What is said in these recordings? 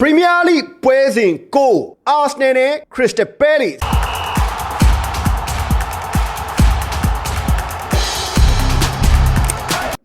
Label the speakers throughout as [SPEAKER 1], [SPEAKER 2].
[SPEAKER 1] ပရီးမီးယားလိပွဲစဉ်ကိုအာဆနယ်နဲ့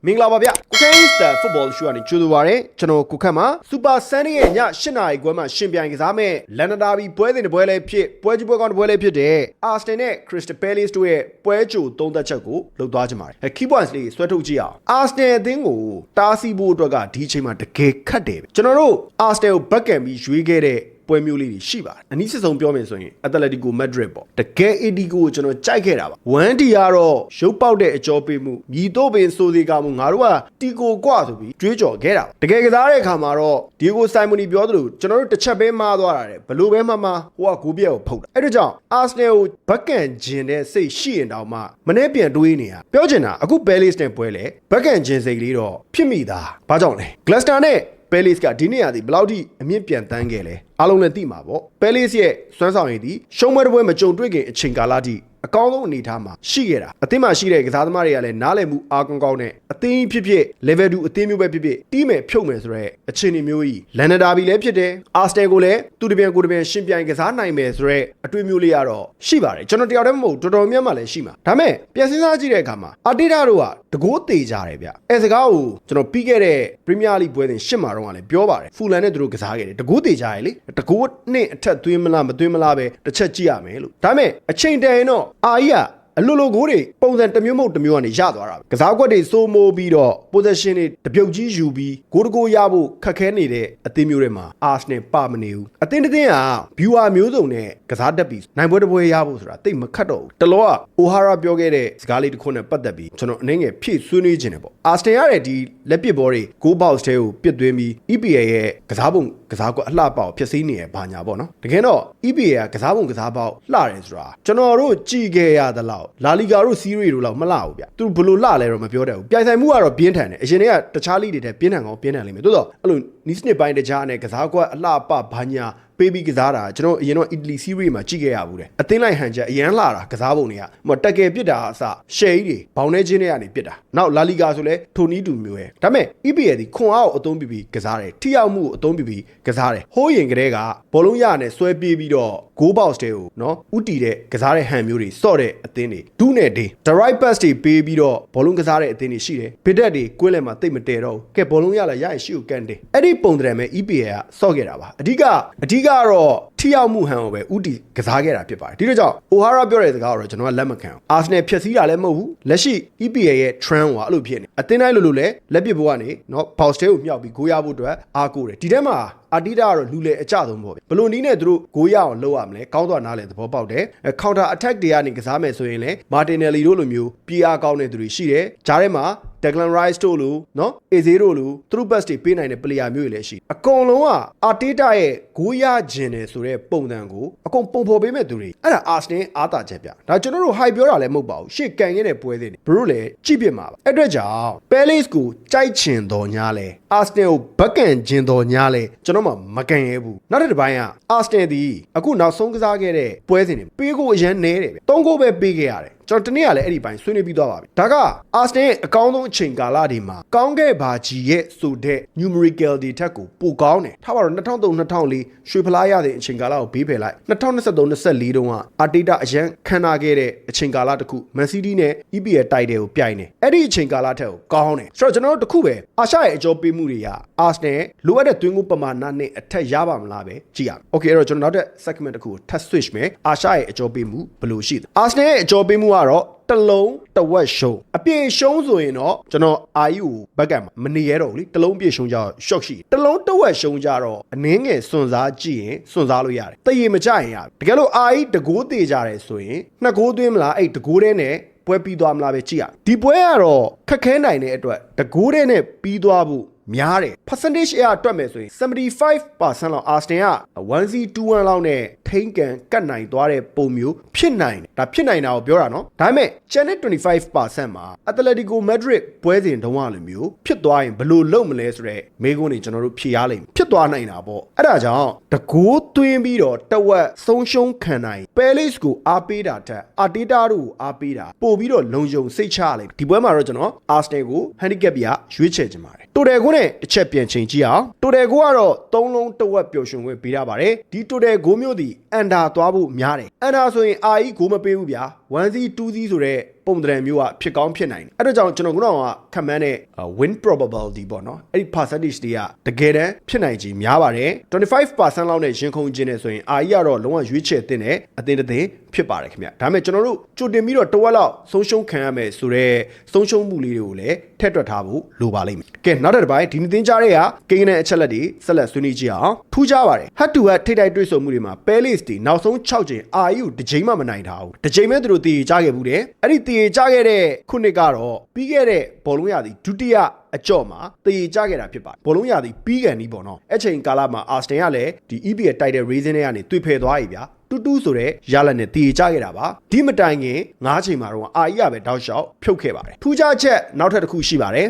[SPEAKER 1] မင်္ဂလာပါဗျကိုကိန်းစတာဖုတ်ဘောရှူကနေကြိုဆိုပါရစေကျွန်တော်ကိုခန့်ပါစူပါဆန်နီရဲ့ည8နာရီခွဲမှာရှင်ပြိုင်ကစားမဲ့လန်ဒါဘီပွဲစဉ်တစ်ပွဲလည်းဖြစ်ပွဲကြီးပွဲကောင်းတစ်ပွဲလည်းဖြစ်တဲ့အာစနယ်နဲ့ခရစ္စတယ်ပဲလေစ်တို့ရဲ့ပွဲကြိုသုံးသက်ချက်ကိုလုပ်သွားကြပါမယ် key points လေးဆွဲထုတ်ကြည့်အောင်အာစနယ်အသင်းကိုတားဆီးဖို့အတွက်ကဒီအချိန်မှာတကယ်ခက်တယ်ကျွန်တော်တို့အာစနယ်ကိုဘက်ကန်ပြီးရွေးခဲ့တဲ့ ပွဲမျိုးလေးတွေရှိပါတယ်အနည်းစစ်ဆုံးပြောမယ်ဆိုရင်အက်တလက်တီကိုမက်ဒရစ်ပေါ့တကယ် AD ကိုကျွန်တော်ကြိုက်ခဲ့တာပါ1 D ကတော့ရုပ်ပေါက်တဲ့အကြောပေးမှုမြည်တော့ပင်ဆိုသေးကမှုငါတို့ကတီကိုကွဆိုပြီးကြွေးကြော်ခဲ့တာတကယ်ကစားတဲ့အခါမှာတော့ဒီကိုစိုင်မနီပြောသလိုကျွန်တော်တို့တစ်ချက်ပဲမှားသွားတာတယ်ဘလို့ပဲမှားမှားဟိုကဂိုးပြက်ကိုဖုတ်တာအဲ့ဒါကြောင့်အာဆနယ်ကိုဘက်ကန်ဂျင်တဲ့စိတ်ရှိရင်တောင်မှမနေ့ပြန်တွေးနေရပြောချင်တာအခုဘဲလစ်နဲ့ပွဲလေဘက်ကန်ဂျင်စိတ်လေးတော့ဖြစ်မိသားဘာကြောင့်လဲဂလက်စတာနဲ့ ပဲလစ်ကဒီနေ့ရာဒီဘယ်လောက်ထိအမြင့်ပြန်တန်းခဲ့လဲအားလုံးလည်းသိမှာပေါ့ပဲလစ်ရဲ့စွမ်းဆောင်ရည်ဒီရှုံးပွဲတစ်ပွဲမကြုံတွေ့ခင်အချိန်ကာလထိ အကောင်းဆုံးအနေအထားမှာရှိခဲ့တာအသင်းမှာရှိတဲ့ကစားသမားတွေကလည်းနားလည်မှုအားကောင်းကောင်းနဲ့အသင်းဖြစ်ဖြစ် level 2အသင်းမျိုးပဲဖြစ်ဖြစ်တီးမယ်ဖြုတ်မယ်ဆိုရဲအခြေအနေမျိုးကြီးလန်နဒါဘီလည်းဖြစ်တယ်အာစတယ်ကိုလည်းသူတပြန်ကိုတပြန်ရှင်ပြိုင်ကစားနိုင်မယ်ဆိုရဲအတွေ့မျိုးလေးကတော့ရှိပါတယ်ကျွန်တော်တယောက်တည်းမဟုတ်တော်တော်များများလည်းရှိမှာဒါမဲ့ပြန်စဉ်းစားကြည့်တဲ့အခါမှာအာတီတာတို့ကတကိုးသေးကြတယ်ဗျအဲစကားကိုကျွန်တော်ပြီးခဲ့တဲ့ပရီးမီးယားလိပွဲစဉ်ရှစ်မှာတော့ကလည်းပြောပါတယ်ဖူလန်နဲ့သူတို့ကစားခဲ့တယ်တကိုးသေးကြရလေတကိုးနဲ့အထက်သွင်းမလားမသွင်းမလားပဲတစ်ချက်ကြည့်ရမယ်လို့ဒါမဲ့အချိန်တန်ရင်တော့ အာကြီးက အလိုလိုကိုတွေပုံစံတစ်မျိုးမဟုတ်တစ်မျိုးကနေရသွားတာပဲကစားကွက်တွေစိုးမိုးပြီးတော့ position တွေတပြုတ်ကြီးယူပြီးဂိုးတကိုးရဖို့ခက်ခဲနေတဲ့အသင်းမျိုးတွေမှာ Arsenal ပါမနေဘူးအသင်းတစ်သင်းက viewer မျိုးစုံနဲ့ကစားတတ်ပြီးနိုင်ပွဲတစ်ပွဲရဖို့ဆိုတာတိတ်မခတ်တော့ဘူးတလောက O'Hara ပြောခဲ့တဲ့စကားလေးတစ်ခုနဲ့ပတ်သက်ပြီးကျွန်တော်အနေငယ်ဖြည့်ဆွေးနွေးခြင်းတယ်ပေါ့ Arsenal ရတဲ့ဒီလက်ပစ်ဘောတွေ goal box ထဲကိုပစ်သွင်းပြီး EPL ရဲ့ကစားပုံကစားကွက်အလှပေါက်ဖြစ်စည်းနေရဘာညာပေါ့နော်တကယ်တော့ EPL ကကစားပုံကစားပေါက်လှတယ်ဆိုတာကျွန်တော်တို့ကြည်ခဲ့ရသလောက်လာလီဂါတို့စီးရီတို့လောက်မလှဘူးဗျသူဘလို့လှလဲတော့မပြောတတ်ဘူးပြိုင်ဆိုင်မှုကတော့ပြင်းထန်တယ်အရင်တည်းကတခြားလိတွေထက်ပြင်းထန်ကောင်းပြင်းထန်လိမ့်မယ်သို့တော့အဲ့လိုနီးစနစ်ပိုင်းတခြားနဲ့ကစားကွက်အလှပဘာညာပေးပြီးကစားတာကျွန်တော်အရင်တော့အီတလီစီးရီမှာကြည့်ခဲ့ရဘူးတဲ့အသင်းလိုက်ဟန်ချက်အရန်လာတာကစားပုံတွေကဟိုတက်ကယ်ပြစ်တာအစရှယ်ကြီးတွေဘောင်နေချင်းတွေကနေပြစ်တာနောက်လာလီဂါဆိုလဲထိုနီးတူမျိုးရဲ့ဒါပေမဲ့ EPL ဒီခွန်အားကိုအသုံးပြုပြီးကစားတယ်ထိရောက်မှုကိုအသုံးပြုပြီးကစားတယ်ဟိုးရင်ကလေးကဘောလုံးရနဲ့ဆွဲပြေးပြီးတော့ goal box တွေကိုနော်ဥတီတဲ့ကစားတဲ့ဟန်မျိုးတွေစော့တဲ့အသင်းတွေဒုနဲ့ဒေး the right pass တွေပေးပြီးတော့ဘောလုံးကစားတဲ့အသင်းတွေရှိတယ်ဘစ်တက်တွေကိုယ်လည်းမှာတိတ်မတည့်တော့ဘူးကဲဘောလုံးရလာရရင်ရှိကိုကန်တယ်အဲ့ဒီပုံတရံမဲ့ EPL ကစော့ခဲ့တာပါအဓိကအဓိကတော့ထိရောက်မှုဟန်ကိုပဲဥတီကစားခဲ့တာဖြစ်ပါတယ်ဒီလိုကြောင့် O'Hara ပြောတဲ့စကားကိုတော့ကျွန်တော်ကလက်မခံဘူး Arsenal ဖြည့်ဆည်းတာလည်းမဟုတ်ဘူးလက်ရှိ EPL ရဲ့ trend ကအဲ့လိုဖြစ်နေအသင်းတိုင်းလိုလိုလဲလက်ပစ်ဘိုးကနေနော် box ထဲကိုမြောက်ပြီးဂိုးရဖို့အတွက်အားကိုးတယ်ဒီထဲမှာ အာတီတာကတော့လူလေအကြဆုံးပေါ့ဘလို့နီးနဲ့သူတို့ဂိုးရအောင်လုပ်ရမလဲကောင်းသွားနားလဲသဘောပေါက်တယ်အဲ counter attack တွေကနေကစားမယ်ဆိုရင်လည်း Martinelli တို့လိုမျိုးပြည်အားကောင်းတဲ့သူတွေရှိတယ်ဂျားထဲမှာ Declan Rice တို့လိုနော် AZ တို့လိုသူတို့ best တွေပေးနိုင်တဲ့ player မျိုးတွေလည်းရှိအကုန်လုံးကအာတီတာရဲ့ဂိုးရခြင်းတယ်ဆိုတဲ့ပုံစံကိုအကုန်ပုံဖော်ပေးမဲ့သူတွေအဲ့ဒါ Arsenal အားတာချက်ပြဒါကျွန်တော်တို့ high ပြောတာလည်းမဟုတ်ပါဘူးရှေ့ကန်ခဲ့တဲ့ပွဲစဉ်တွေဘလို့လည်းကြည့်ပြမှာပါအဲ့အတွက်ကြောင့် Palace ကိုကြိုက်ချင်တော်ညာလဲ Arsenal ကိုဘက်ကန်ခြင်းတော်ညာလဲကျွန်တော်မှမကန်ရဲဘူးနောက်တစ်ပိုင်းက Arsenal ဒီအခုနောက်ဆုံးကစားခဲ့တဲ့ပွဲစဉ်တွေပေးကိုအရန်နဲတယ်ဗျ၃ဂိုးပဲပေးခဲ့ရတယ်ကျွန်တော်တနေ့ကလည်းအဲ့ဒီပိုင်းဆွေးနွေးပြီးသွားပါပြီဒါက Arsenal ရဲ့အကောင်းဆုံးအချိန်ကာလဒီမှာကောင်းခဲ့ပါကြီးရဲ့ဆိုတဲ့ numerical တွေထက်ကိုပိုကောင်းတယ်ထားပါတော့2003 2004ရွှေဖလားရတဲ့အချိန်ကာလကိုဘေးဖယ်လိုက်2023 24တုန်းကအာတီတာအရန်ခံနာခဲ့တဲ့အချိန်ကာလတစ်ခု Man City နဲ့ EPL တိုက်တယ်ကိုပြိုင်တယ်အဲ့ဒီအချိန်ကာလထက်ကိုကောင်းတယ်ဆိုတော့ကျွန်တော်တို့တစ်ခုပဲအာရှရဲ့အကျော်ပေးမှုတွေက Arsenal လိုအပ်တဲ့သွင်းကိုပမာဏနဲ့အထက်ရပါမလားပဲကြည့်ရအောင် Okay အဲ့တော့ကျွန်တော်နောက်တဲ့ segment တစ်ခုကိုထပ် switch မယ်အာရှရဲ့အကျော်ပေးမှုဘယ်လိုရှိလဲ Arsenal ရဲ့အကျော်ပေးမှုကတော့တလုံးတဝက်ရှုံးအပြည့်ရှုံးဆိုရင်တော့ကျွန်တော်အာယူကိုဘက်ကမနေရတော့ဘူးလေတလုံးပြည့်ရှုံးကြတော့ shock ရှိတယ်တလုံးတဝက်ရှုံးကြတော့အနည်းငယ်စွန့်စားကြည့်ရင်စွန့်စားလို့ရတယ်တရေမကြရင်ရတကယ်လို့အာကြီးတကိုးသေးကြတယ်ဆိုရင်နှစ်ကိုးသွင်းမလားအဲ့တကိုးတဲ့နဲ့ပွဲပြီးသွားမလားပဲကြည့်ရဒီပွဲကတော့ခက်ခဲနိုင်တဲ့အတွက်တကိုးတဲ့နဲ့ပြီးသွားဖို့ များတယ် percentage အရတွက်မယ်ဆိုရင်75%လောက် Arsenal က 1C21 လောက်နဲ့ထိန်းကန်ကတ်နိုင်သွားတဲ့ပုံမျိုးဖြစ်နိုင်တယ်ဒါဖြစ်နိုင်တာကိုပြောတာနော်ဒါပေမဲ့ Channel 25%မှာ Atletico Madrid ပွဲစဉ်တုန်းကလိုမျိုးဖြစ်သွားရင်ဘယ်လိုလုပ်မလဲဆိုတော့မေးခွန်းတွေကျွန်တော်တို့ဖြေရလိမ့်မယ်ဖြစ်သွားနိုင်တာပေါ့အဲ့ဒါကြောင့်တကိုးသွင်းပြီးတော့တဝက်ဆုံးရှုံးခံနိုင် Palace ကိုအားပေးတာထက် Arteta တို့ကိုအားပေးတာပို့ပြီးတော့လုံခြုံစိတ်ချလိမ့်မယ်ဒီပွဲမှာတော့ကျွန်တော် Arsenal ကို handicap ပြရွေးချယ်ချင်ပါတယ်တိုတယ်ခွန်းနဲ့တစ်ချက်ပြန်ချိန်ကြည့်အောင်တိုတယ်ကိုကတော့သုံးလုံးတစ်ဝက်ပျော်ရွှင်ခွင့်ပေးရပါတယ်ဒီတိုတယ်ကိုမျိုးသည်အန်ဒါသွားဖို့များတယ်အန်ဒါဆိုရင်အာအီကိုမပေးဘူးဗျာ1စီ2စီဆိုတဲ့ပုံတံမျိုးကဖြစ်ကောင်းဖြစ်နိုင်တယ်အဲ့ဒါကြောင့်ကျွန်တော်ကတော့ခံမှန်းတဲ့ win probability ပေါ့နော်အဲ့ဒီ percentage တွေကတကယ်တမ်းဖြစ်နိုင်ခြေများပါတယ်25%လောက်နဲ့ရင်ခုန်ခြင်းနဲ့ဆိုရင်အာကြီးကတော့လုံးဝရွေးချယ်တင်တဲ့အသင်းတစ်သင်းဖြစ်ပါတယ်ခင်ဗျဒါပေမဲ့ကျွန်တော်တို့ကြိုတင်ပြီးတော့တစ်ဝက်လောက်ဆုံးရှုံးခံရမယ်ဆိုတော့ဆုံးရှုံးမှုလေးတွေကိုလည်းထည့်တွက်ထားဖို့လိုပါလိမ့်မယ်ကဲနောက်တစ်ပိုင်းဒီနေ့သင်ကြားတဲ့ကကိန်းနဲ့အချက်လက်တွေဆက်လက်ဆွေးနွေးကြည့်အောင်ထူးခြားပါတယ် head to head ထိတိုက်တွေ့ဆုံမှုတွေမှာ Palace တီနောက်ဆုံး6ချိန်အာကြီးကိုတစ်ချိန်မှမနိုင်ထားဘူးတစ်ချိန်ပဲသူတို့တည်ကြခဲ့ဘူးတဲ့အဲ့ဒီတည်ကြခဲ့တဲ့ခုနှစ်ကတော့ပြီးခဲ့တဲ့ဘောလုံးရသည်ဒုတိယအကြော့မှာတည်ကြခဲ့တာဖြစ်ပါတယ်ဘောလုံးရသည်ပြီးကန်နီးပေါ့နော်အဲ့ချိန်ကာလမှာအာစတင်ကလည်းဒီ EPL တိုက်တဲ့ reason တွေကနေတွေ့ဖယ်သွားပြီဗျာတူတူဆိုတဲ့ရလက်နဲ့တည်ကြခဲ့တာပါဒီမတိုင်ခင်၅ချိန်မှာတော့အာကြီးကပဲတောက်လျှောက်ဖြုတ်ခဲ့ပါတယ်ထူးခြားချက်နောက်ထပ်တစ်ခုရှိပါတယ်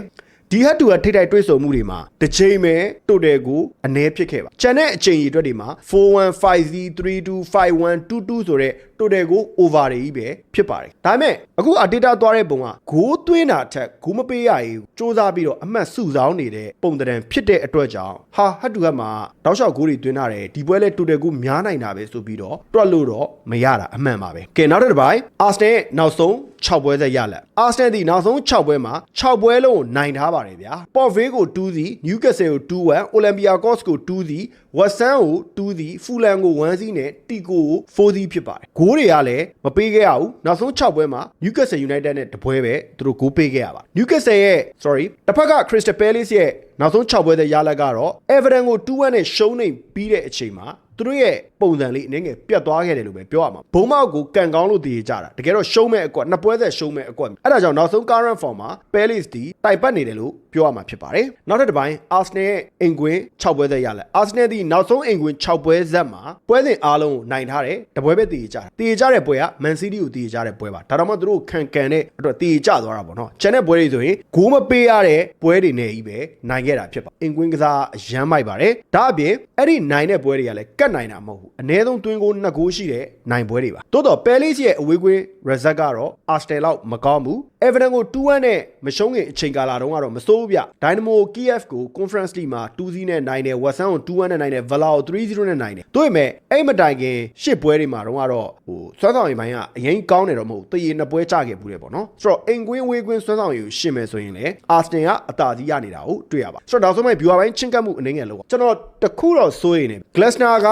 [SPEAKER 1] ဒီဟတ်တူကထိထိုက်တွေ့ဆုံမှုတွေမှာတစ်ချိန်ပဲတိုတယ်ကိုအ ਨੇ ဖြစ်ခဲ့ပါကျန်တဲ့အချိန်ကြီးအတွက်တွေမှာ4150325122ဆိုတဲ့တိုတယ်ကို over တွေကြီးပဲဖြစ်ပါတယ်ဒါပေမဲ့အခု data သွားတဲ့ပုံကဂိုးသွင်းတာထက်ဂိုးမပေးရရင်စူးစမ်းပြီးတော့အမှတ်စုဆောင်းနေတဲ့ပုံတံဖြစ်တဲ့အတွက်ကြောင့်ဟာဟတ်တူကမှာတောက်လျှောက်ဂိုးတွေသွင်းတာတယ်ဒီပွဲလဲတိုတယ်ကိုများနိုင်တာပဲဆိုပြီးတော့တွက်လို့တော့မရတာအမှန်ပါပဲကဲနောက်တစ်ပိုင်းအာစနယ်နောက်ဆုံး6ပွဲဆက်ရလက်အာစနယ်ဒီနောက်ဆုံး6ပွဲမှာ6ပွဲလုံးကိုနိုင်ထားပါတယ်ဗျာပေါ့ဗေးကို2စီနျူကက်ဆယ်ကို2-1အိုလံပီယာကော့စ်ကို2စီဝက်ဆန်ကို2စီဖူလန်ကို1စီနဲ့တီကိုကို4စီဖြစ်ပါတယ်ဂိုးတွေကလည်းမပေးခဲ့ရဘူးနောက်ဆုံး6ပွဲမှာနျူကက်ဆယ်ယူနိုက်တက်နဲ့တပွဲပဲသူတို့ဂိုးပေးခဲ့ရပါနျူကက်ဆယ်ရဲ့ sorry တစ်ဖက်ကခရစ္စတယ်ပဲလစ်ရဲ့နောက်ဆုံး6ပွဲသက်ရလက်ကတော့ Everton ကို2-1နဲ့ရှုံးနေပြီးတဲ့အချိန်မှာသူတို့ရဲ့ပုံစံလေးအနေငယ်ပြတ်သွားခဲ့တယ်လို့ပဲပြောရမှာဘုံမောက်ကိုကန်ကောင်းလို့တည်ကြတာတကယ်တော့ရှုံးမဲ့အကွက်နှစ်ပွဲသက်ရှုံးမဲ့အကွက်အဲ့ဒါကြောင့်နောက်ဆုံး current form မှာ Palace ဒီတိုက်ပတ်နေတယ်လို့ပြောရမှာဖြစ်ပါတယ်နောက်တစ်တစ်ပိုင်း Arsenal ရဲ့အိမ်ကွင်း6ပွဲသက်ရလက် Arsenal ဒီနောက်ဆုံးအိမ်ကွင်း6ပွဲဆက်မှာပွဲစဉ်အားလုံးကိုနိုင်ထားတယ်တပွဲပဲတည်ကြတာတည်ကြတဲ့ပွဲက Man City ကိုတည်ကြတဲ့ပွဲပါဒါတော့မှသူတို့ခံကန်တဲ့အတွက်တည်ကြသွားတာပေါ့နော်ကျန်တဲ့ပွဲတွေဆိုရင်ဂိုးမပေးရတဲ့ပွဲတွေနဲ့ကြီးပဲနိုင်ခဲ့တာဖြစ်ပါအိမ်ကွင်းကစားအရမ်းမိုက်ပါတယ်ဒါအပြင်အဲ့ဒီနိုင်တဲ့ပွဲတွေကလည်းကတ်နိုင်တာမဟုတ်ဘူးအနည်းဆုံးတွင်းကိုနှစ်ဂိုးရှိတဲ့နိုင်ပွဲတွေပါတိုးတော့ Palace ရဲ့အဝေးကွင်း result ကတော့ Arsenal လောက်မကောင်းဘူး Everton ကို2-1နဲ့မရှုံးခင်အချိန်ကာလတုန်းကတော့မစိုးဘူးဗျ Dynamo Kiev ကို Conference League မှာ2-0နဲ့နိုင်တယ် West Ham ကို2-1နဲ့နိုင်တယ် Villa ကို3-0နဲ့နိုင်တယ်တို့ပေမဲ့အဲ့မတိုင်ခင်ရှစ်ပွဲတွေမှာတော့ကတော့ဟိုစွမ်းဆောင်ရည်ပိုင်းကအရင်ကောင်းတယ်တော့မဟုတ်တရေနှစ်ပွဲကြခဲ့ဘူးလေပေါ့နော်ဆိုတော့အိမ်ကွင်းဝေးကွင်းစွမ်းဆောင်ရည်ကိုရှင်းမယ်ဆိုရင်လေ Arsenal ကအသာစီးရနေတာကိုတွေ့ရပါဆိုတော့နောက်ဆုံးမဲ့ viewer ပိုင်းချင်းကပ်မှုအနေငယ်လို့ကျွန်တော်တခုတော့စိုးရိမ်နေ Glasner က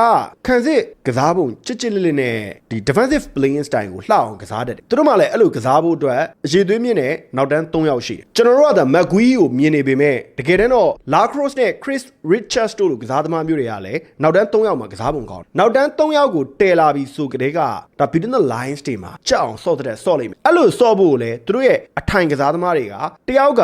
[SPEAKER 1] ခံစစ်ကစားပုံချစ်ချစ်လေးလေးနဲ့ဒီ defensive playing style ကိုလှအောင်ကစားတတ်တယ်သူတို့မှလည်းအဲ့လိုကစားဖို့အတွက်အရေးသွေးမြင့်နဲ့နောက်တန်း3ယောက်ရှိတယ်ကျွန်တော်တို့ကဒါ McGuire ကိုမြင်နေပေမဲ့တကယ်တမ်းတော့ La Crosse နဲ့ Chris Richards တို့လိုကစားသမားမျိုးတွေကလည်းနောက်တန်း3ယောက်မှာကစားပုံကောင်းတယ်နောက်တန်း3ယောက်ကိုတည်လာပြီးဆိုကြတဲ့ကဒါ between the lines တွေမှာကြောက်အောင်ဆော့တဲ့ဆော့လိုက်မယ်အဲ့လိုဆော့ဖို့လည်းသူတို့ရဲ့အထိုင်ကစားသမားတွေကတယောက်က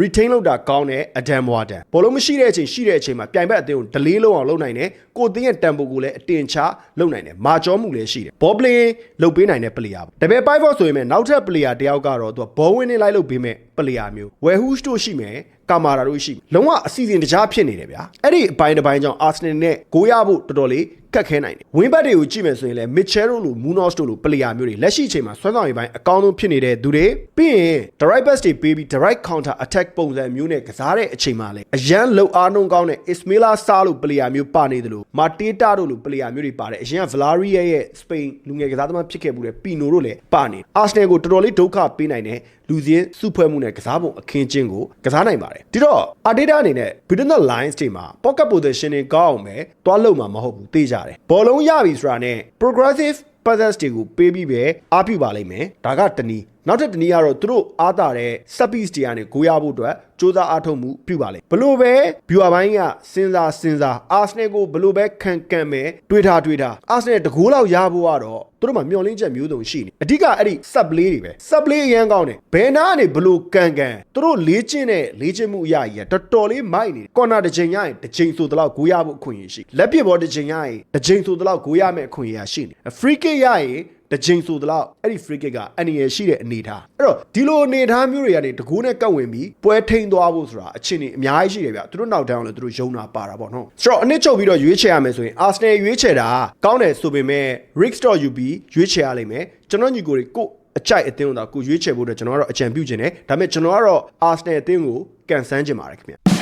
[SPEAKER 1] retain လုပ်တာကောင်းတဲ့ Adam Warden ဘောလုံးမရှိတဲ့အချိန်ရှိတဲ့အချိန်မှာပြိုင်ဘက်အသင်းကို delay လုပ်အောင်လုပ်နိုင်တယ်ကိုတင်းရဲ့ tempo ကိုလည်းအတင်ချလုပ်နိုင်တယ်မာကျောမှုလည်းရှိတယ်ဘောပလင်လုပ်ပေးနိုင်တဲ့ player ပါတပည့် pivot ဆိုရင်မဲ့နောက်ထပ် player တယောက်ကတော့သူကဘောဝင်နေလိုက်လုပ်ပေးမဲ့ player မျိုး Wehus တို့ရှိမယ်ကာမာရာတို့ရှိလုံးဝအစီအစဉ်တကြားဖြစ်နေတယ်ဗျာအဲ့ဒီအပိုင်းတစ်ပိုင်းကြောင့်အာဆနယ်နဲ့ဂိုးရဖို့တော်တော်လေး ကတ်ခဲနိုင်တယ်ဝင်းဘတ်တွေကိုကြည့်မယ်ဆိုရင်လည်းမစ်ချယ်တို့လိုမူနော့စ်တို့လိုပလေယာမျိုးတွေလက်ရှိအချိန်မှာဆွမ်းဆောင်ရည်ပိုင်းအကောင်းဆုံးဖြစ်နေတဲ့သူတွေပြီးရင် direct pass တွေပေးပြီး direct counter attack ပုံစံမျိုးနဲ့ကစားတဲ့အချိန်မှာလည်းအရန်လုံအားနှုံးကောင်းတဲ့ Ismaila Sarr လိုပလေယာမျိုးပါနေတယ်လို့ Mateta တို့လိုပလေယာမျိုးတွေပါတယ်အရင်က Valaria ရဲ့ Spain လူငယ်ကစားသမားဖြစ်ခဲ့မှုတဲ့ Pino တို့လည်းပါနေ Arsenal ကိုတော်တော်လေးဒုက္ခပေးနိုင်တဲ့လူစင်းစုဖွဲ့မှုနဲ့ကစားပုံအခင်းချင်းကိုကစားနိုင်ပါတယ်ဒီတော့ Arteta အနေနဲ့ between the lines တွေမှာ pocket position တွေကောင်းအောင်ပဲတွားလုံမှာမဟုတ်ဘူးသိကြတယ်ဘောလုံးရပြီဆိုတာနဲ့ progressive passes တွေကိုပေးပြီးပဲအားပြုပါလိမ့်မယ်ဒါကတနည်း နောက်ထပ်တနည်းကတော့သူတို့အားတာတဲ့ subpiece တွေကနေဂိုးရဖို့အတွက်စ조사အားထုတ်မှုပြုပါလိမ့်ဘလို့ပဲ viewer ဘိုင်းကစဉ်းစားစဉ်းစား Arsenal ကိုဘလို့ပဲခံကန်မယ်တွေးထားတွေးထား Arsenal တကိုးလောက်ရဖို့ကတော့သူတို့မှာမျှော်လင့်ချက်မျိုးစုံရှိနေအဓိကအဲ့ဒီ sub play တွေပဲ sub play အရန်ကောင်းတယ်ဘယ်နာကနေဘလို့ကန်ကန်သူတို့လေးချင်းတဲ့လေးချင်းမှုအရာကြီးကတော်တော်လေးမိုက်နေတယ် corner တစ်ချိန်ရရင်တစ်ချိန်ဆိုတော့ဂိုးရဖို့အခွင့်အရေးရှိလက်ပစ်ဘောတစ်ချိန်ရရင်တစ်ချိန်ဆိုတော့ဂိုးရမယ့်အခွင့်အရေးရှိနေ free kick ရရင် တစ်ချိန်ဆိုတော့အဲ့ဒီ free kick ကအန်ရယ်ရှိတဲ့အနေထားအဲ့တော့ဒီလိုအနေထားမျိုးတွေကနေတကူးနဲ့ကတ်ဝင်ပြီးပွဲထိန်သွားဖို့ဆိုတာအချင်းနေအများကြီးရှိတယ်ဗျသူတို့နောက်တန်းအောင်လည်းသူတို့ယုံတာပါတာပေါ့နော်ဆိုတော့အနစ်ချုပ်ပြီးတော့ရွေးချယ်ရမယ်ဆိုရင် Arsenal ရွေးချယ်တာကောင်းတယ်ဆိုပေမဲ့ Rick.UB ရွေးချယ်ရလိမ့်မယ်ကျွန်တော်ညီကိုတွေကိုအကြိုက်အသင်းကိုသာကိုရွေးချယ်ဖို့အတွက်ကျွန်တော်ကတော့အကြံပြုခြင်းတယ်ဒါပေမဲ့ကျွန်တော်ကတော့ Arsenal အသင်းကိုကန်ဆန်းခြင်းပါတယ်ခင်ဗျ